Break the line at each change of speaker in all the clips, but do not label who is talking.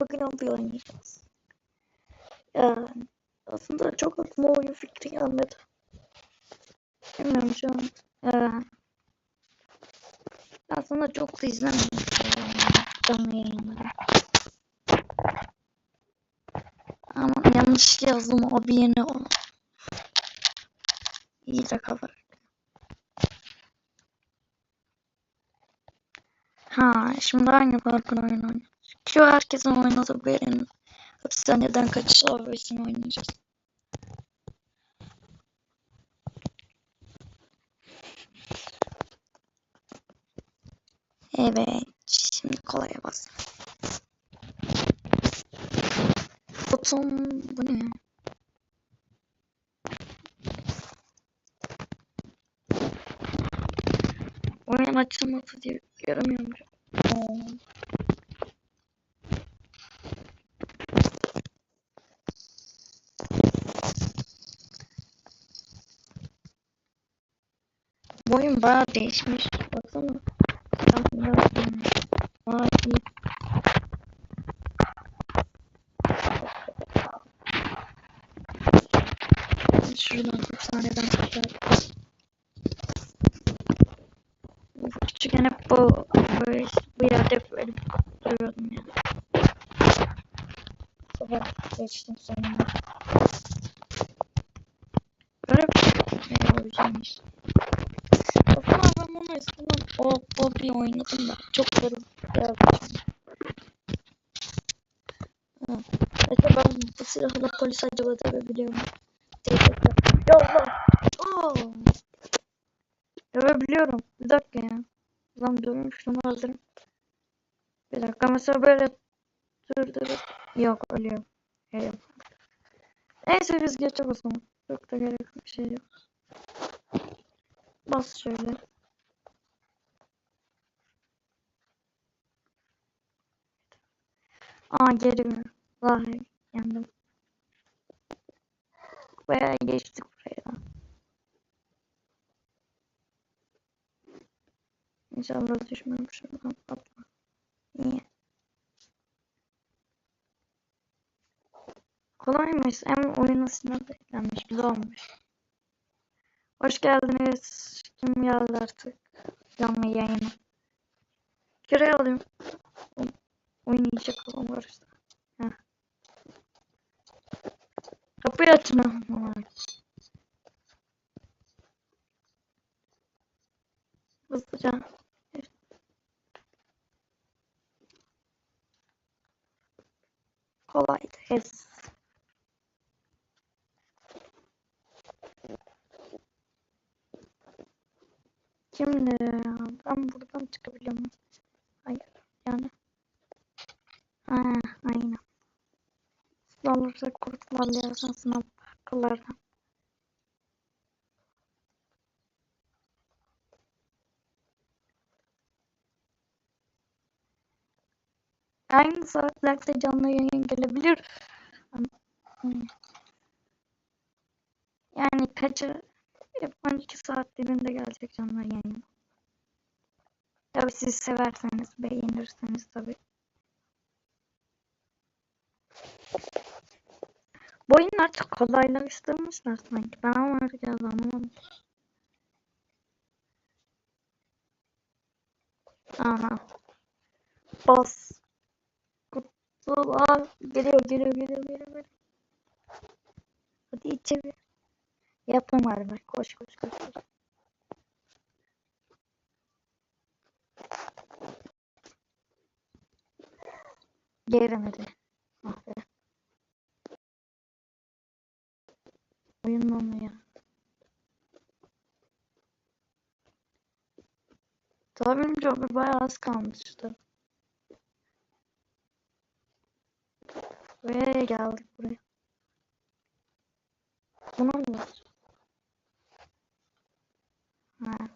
Bugün abi oynayacağız. Ya, aslında çok aklıma oyun fikri gelmedi. Bilmiyorum şu. Ya, aslında çok da izlemiyorum. Canlı yayınları. Ama yanlış yazdım o bir yeni o. İyice kafa. Ha, şimdi hangi parkur oyunu oynuyoruz? Ki herkesin oynadığı oyun. Hapishaneden kaçış abisini oynayacağız. Evet, şimdi kolaya bas. Buton bu ne? Oyun açılmadı diye göremiyorum. Oo. Bu oyun bayağı değişmiş. Baksana. Bunu yapayım. Vay iyi. Şuradan hapishaneden çıkacağım. Küçükken hep bu, böyle, bu yerde böyle duruyordum ya. Sabah geçtim sonunda. Böyle bir güzelmiş. Aslında ben bunu eskiden bir oynadım da çok. Mesela ben bu silahla polis acaba dövebiliyorum. Teşekkür Yolla. Oo. Dövebiliyorum. Bir dakika ya. Lan döveyim şunu hazırım. Bir dakika mesela böyle dur dur. Yok ölüyor. Yok. Neyse biz geçelim o zaman. Çok da gerekli bir şey yok. Bas şöyle. Aa geri ver. Vay yandım. Bayağı geçtik buraya. İnşallah düşmem şuradan atma. İyi. Kolaymış. Hem oyun aslında da eklenmiş. Güzel olmuş. Hoş geldiniz. Kim geldi artık? Canlı yayına. Görev alayım. Oynayacak olan var işte. Heh. Kapıyı açma. Hızlıca. Kolaydı. Yes. Şimdi ben buradan çıkabiliyor muyum? Hayır. Yani. Ha, aynen. Sınav olursa kurtulabiliyorsan sınav hakkılardan. Aynı saatlerde canlı yayın gelebilir. Yani kaçı 12 saat dilinde gelecek canlı yayın. Tabi siz severseniz, beğenirseniz tabi. Bu oyunu artık kolaylaştırmışlar sanki. Ben ama biraz anlamadım. Aha. Bas. Kutular. Geliyor, geliyor, geliyor, geliyor. Hadi içeri. Yapım var bak. Koş, koş, koş, koş. Gelemedi. Ah Çok bayağı az kalmıştı. Ve geldik buraya. Buna mı basacağız? Ha.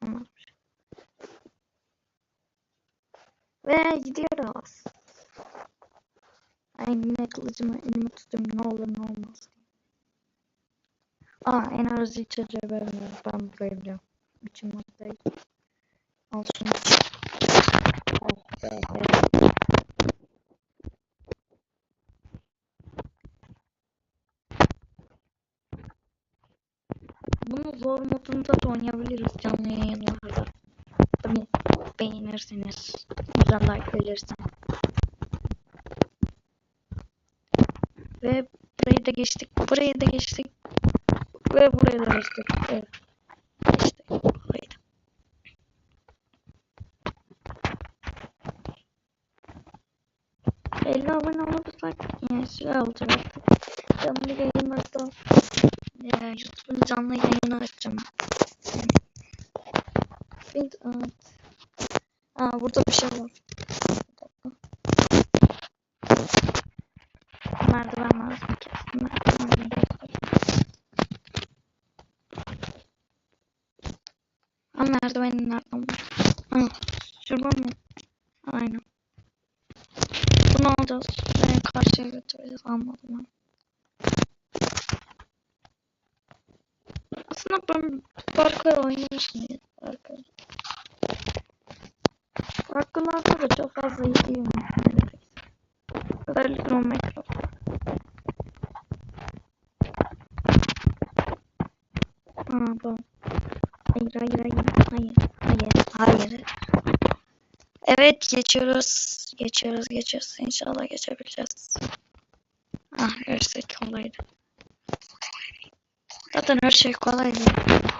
Anlamış. Ve gidiyoruz. Ay yine kılıcımı elime tutuyorum ne olur ne olmaz. Aa enerji içeceği vermiyor. Ben burayı biliyorum. İçim moddayım. Al Bunu zor modunda da oynayabiliriz canlı yayınlarda. Tabi beğenirsiniz. Güzel like verirsen. Ve burayı da geçtik. Burayı da geçtik. Ve burayı da geçtik. Evet. Olursak yani şey olacak artık. Canlı yayınlarda ya, YouTube'un canlı yayını açacağım. Evet. Aa burada bir şey var. Merdiven lazım kesin. Merdiven. Ha merdivenin nereden var? Ha şuradan mı? Aynen. Bunu alacağız. Ve karşıya götüreceğiz. Almadım. Aslında ben parkur oynamıştım ya. Parkur. Parkurlarda da çok fazla iyi değilim. Özellikle o Minecraft. Aa bu. Hayır hayır hayır. Hayır. Hayır. Hayır. Evet geçiyoruz. Geçiyoruz geçiyoruz. İnşallah geçebileceğiz. Ah görsek kolaydı. Zaten her şey kolaydı.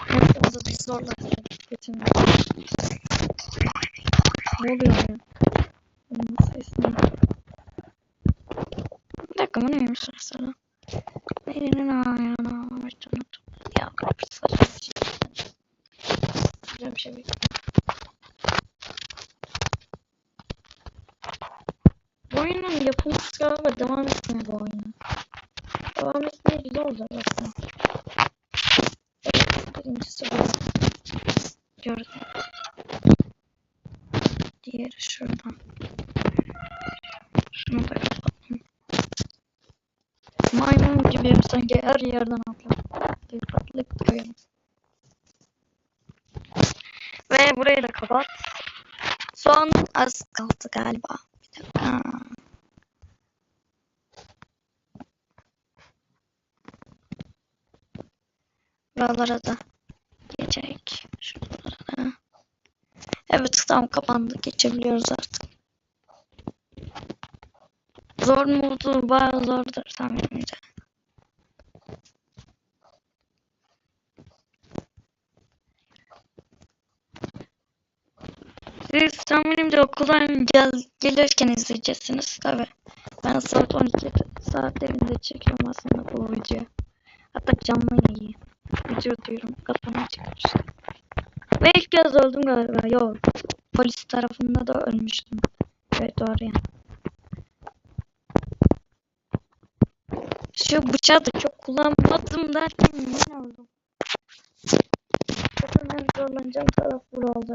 Hepimizi bir zorladı. Bütün ne oluyor ya? Bunun sesi ne? Bir dakika bu neymiş mesela? Birinin ayağına tut. Ya saçma bir şey. Güzel bir şey bir. Bu yapımcısı galiba devam etmiyor bu oyunu. Devam etmeye güzel olacak aslında. Evet, birincisi bu. Gördüm. Diğeri şuradan. Şunu da kapatalım. Maymun gibi sanki her yerden atlar. Dikkatli koyalım. Ve burayı da kapat. Son az kaldı galiba. Buralara da geçerek. Şuralara. Evet tam kapandı. Geçebiliyoruz artık. Zor mudur? Bayağı zordur tahminimce. Siz tahminimce okuldan gel gelirken izleyeceksiniz tabi. Ben saat 12 saatlerinde çekiyorum aslında bu videoyu. Hatta canlı yayın. Video diyorum. Kafama çıkmış. Ve ilk kez öldüm galiba. Yok. Polis tarafında da ölmüştüm. Evet doğru ya. Şu bıçağı da çok kullanmadım derken yine öldüm. Zaten en zorlanacağım taraf oldu.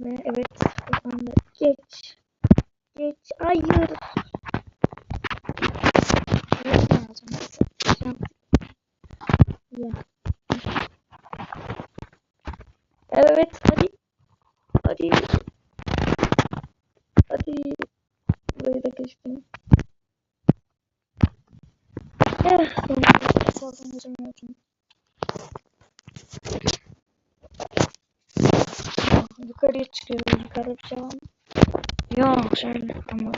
Ve evet geç. Geç. Hayır. Evet lazım. Şans. Ya. Evet hadi. Hadi. Hadi. Burayı da geçtim. Eh, sonunda fazla geçemiyordum. Yukarıya çıkıyorum. Yukarı bir şey var mı? Yok şöyle ama.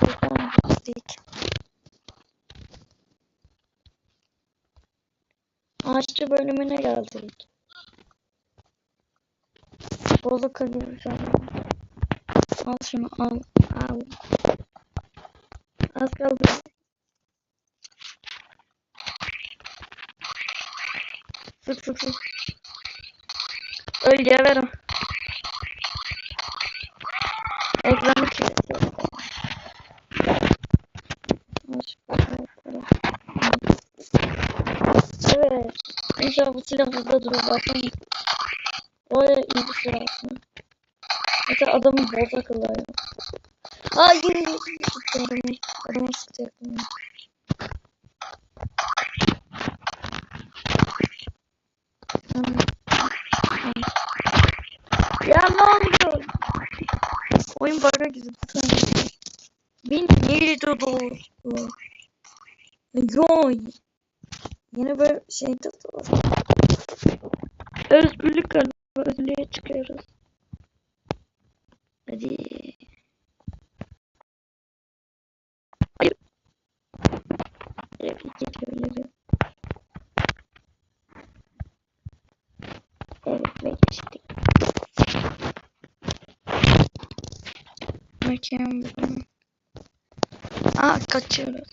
Buradan gittik. Ağaççı bölümüne geldik. Bozuk gibi bir şey var. Al şunu al. Al. Az kaldı. Sık sık sık. Öl geberim. Ekranı kilitliyor. Evet. İnşallah bu silah burada durur. Bakın. Oraya iyi bir silah aslında. Mesela adamın boz akıllı ya. Hayır. Adamı. Adamı sıktı yakın. Ya ne oluyor? Oyun bug'a girdi. Bin neydi doğru? Yoy. Yeni böyle de var. Özgürlük galiba. Özgürlüğe çıkıyoruz. Hadi. Hayır. Evet, geçiyoruz. Evet, ve geçtik. Bakayım bakalım. Aa, kaçıyoruz.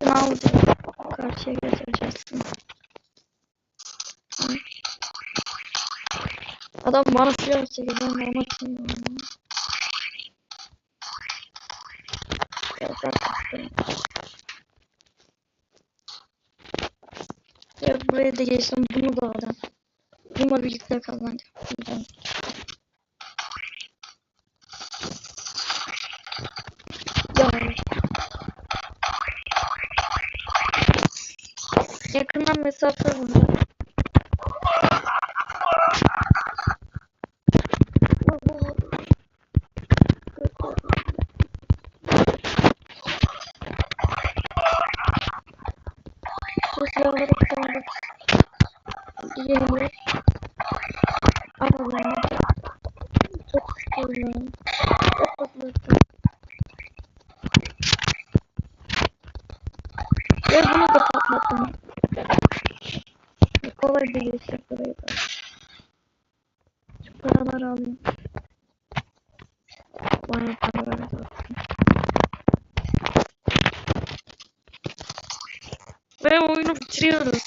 Şunu alacağız. Karşıya geçeceksin. Ay. Adam bana silah çekiyor. Ben de ona çekiyorum. Ya buraya da geçtim. Bunu da alacağım. Bununla birlikte kazanacağım. Buradan. Ya. Yakından mesafe bunda. Şu silahları kullandık. Yenilir. Ama ben çok sıkılıyorum. Çok patlattım. Ve bunu da patlattım. Geçecek burayı da. Şu paraları alayım. Bayağı para var zaten. Ve oyunu bitiriyoruz.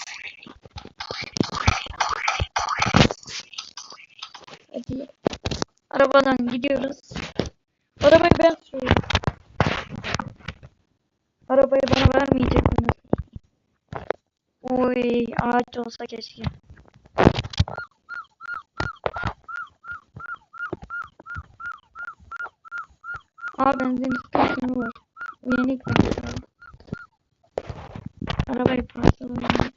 Hadi. Arabadan gidiyoruz. Arabayı ben sürüyorum. Arabayı bana vermeyeceksiniz. Oy ağaç olsa keşke. Aa benzin istasyonu var. Bu yeni galiba. Arabayı parçalayalım.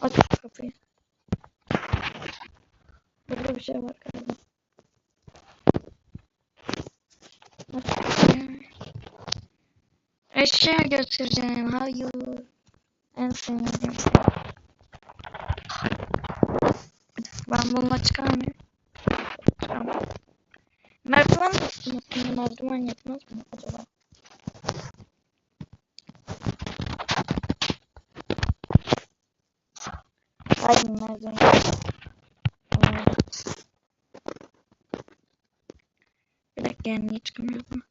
Aç kapıyı. Burada bir şey var galiba. Eşya götüreceğim. Hayır. En sevmediğim şey. Ben bununla çıkar mıyım? Çıkamam. Merdiven mi tutmasın? Merdiven yetmez mi acaba? Hayır merdiven. Tamam. Bir dakika yani niye çıkamıyorum?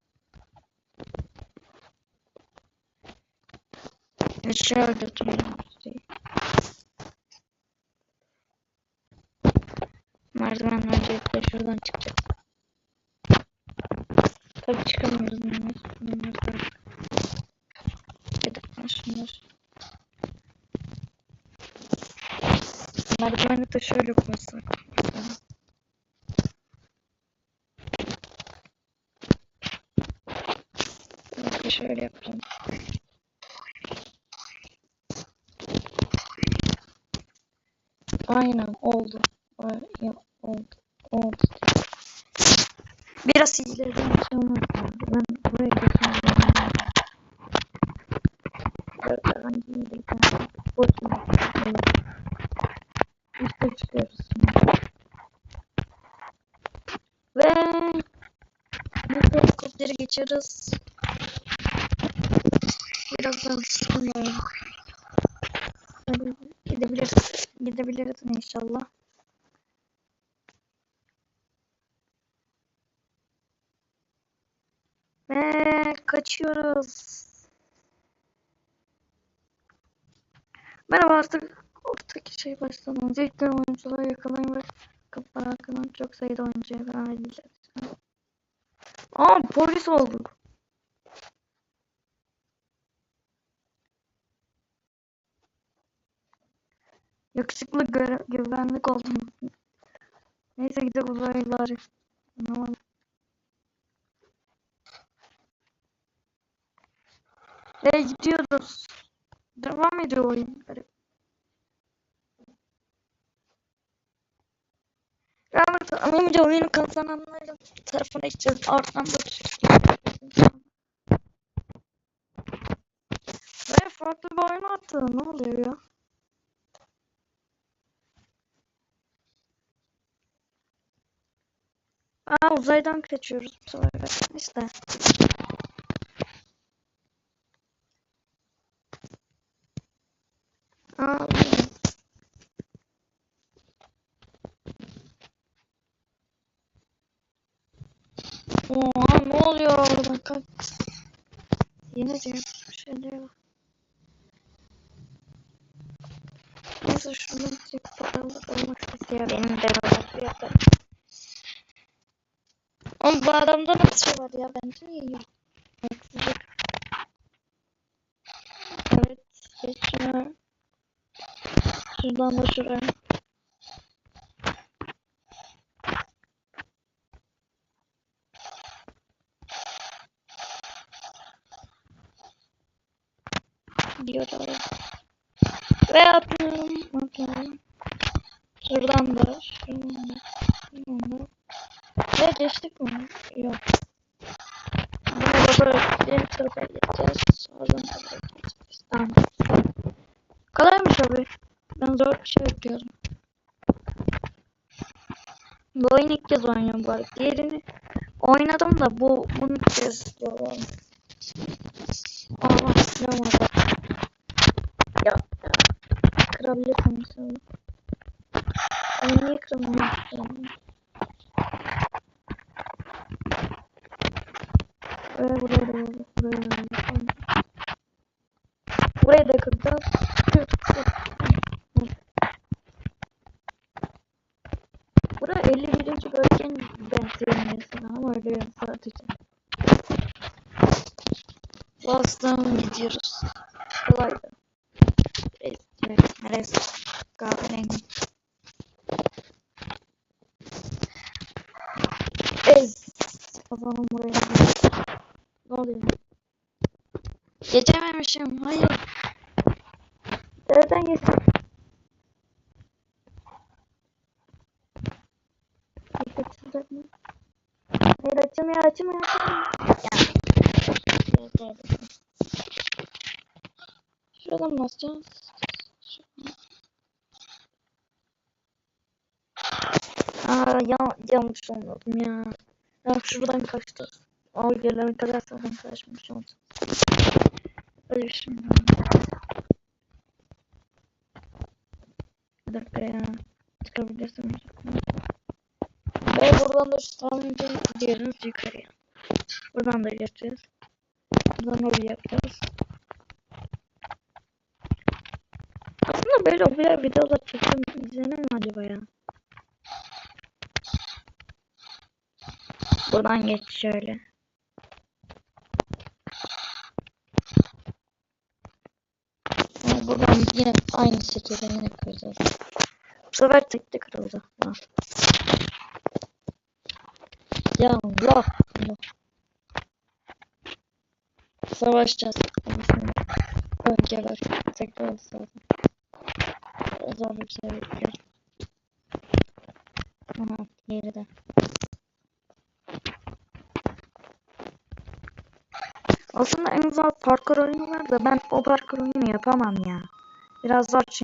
Eşya götürüyorum. De şöyle koysak. şöyle yapacağım. Aynen oldu. Oldu. Oldu. Biraz ileriden açılmak lazım. Ben buraya geçmem Böyle hangi yere gidelim? Boşuna. Evet. İşte çıkıyoruz şimdi. Ve bu geçiyoruz. Birazdan sıkılmıyorum. Hadi gidebiliriz. Gidebiliriz inşallah. Ve kaçıyoruz. Merhaba artık ortadaki şey başladı. Öncelikle oyuncuları yakalayın ve kapılar arkadan çok sayıda oyuncuya devam edeceğiz. Aa polis olduk. Yakışıklı güvenlik oldum. Neyse gidelim uzaylılar. Anlamadım. Ve gidiyoruz. Devam ediyor oyun. Garip. Rahmet alınca oyunu kazananların tarafına gideceğiz. Arkamda Ve farklı bir oyun attı. Ne oluyor ya? Aa uzaydan kaçıyoruz bu sefer. Orada? Kalk. Yine diyor bir şey diyor. Neyse şuradan bir paralı olmak istiyor. Benim de var fiyatı. Oğlum bu adamda nasıl şey var ya? Bence iyi. Haksızlık. Evet. Geç şuna. Şuradan da şuraya. Ve atlıyorum. Atlıyorum. Şuradan da. Da. Da. Ve geçtik mi? Yok. Bunu böyle diğer tarafa geçeceğiz. Sonra buraya geçeceğiz. Tamam. Kolaymış abi. Ben zor bir şey bekliyorum. Bu oyunu ilk kez oynuyorum bu arada. Diğerini oynadım da bu bunu ilk kez diyorum. Allah silahım Ya, ya. Kırabilirsem inşallah. Ben niye kıramıyorum? Buraya buraya da buraya buraya da Burayı da kıracağız. Buraya 51. bölgen benziyor mesela ama öyle yok sadece. Boston gidiyoruz. Kolaydı. Neresi? Kahverengi. Ez. Zaman buraya. Ne oluyor? Geçememişim. Hayır. Nereden geçtim? Açılacak mı? Hayır açılmıyor, açılmıyor, açılmıyor. Yani. Evet, evet. Şuradan basacağız. Aa ya, yanlış anladım ya. Ya şuradan kaçacağız. O gelene kadar zaten kaçmış olacağız. Öyle bir şey? Bir dakika ya. Çıkabilirsem. Ve buradan da üstlence gidiyoruz yukarıya. Buradan da geçeceğiz. Buradan oraya yapacağız. Aslında böyle bir videoda çekim izlenir mi acaba ya? Buradan geç şöyle. Buradan yine aynı şekilde yine kıracağız. Bu sefer tek de kırıldı. Ha. Ya Allah Allah. Savaşacağız. Bölgeler tekrar zaten. Zor bir şey bekliyor. Aha geride. Aslında en zor parkur oyunu var da ben o parkur oyunu yapamam ya. Biraz zor çünkü.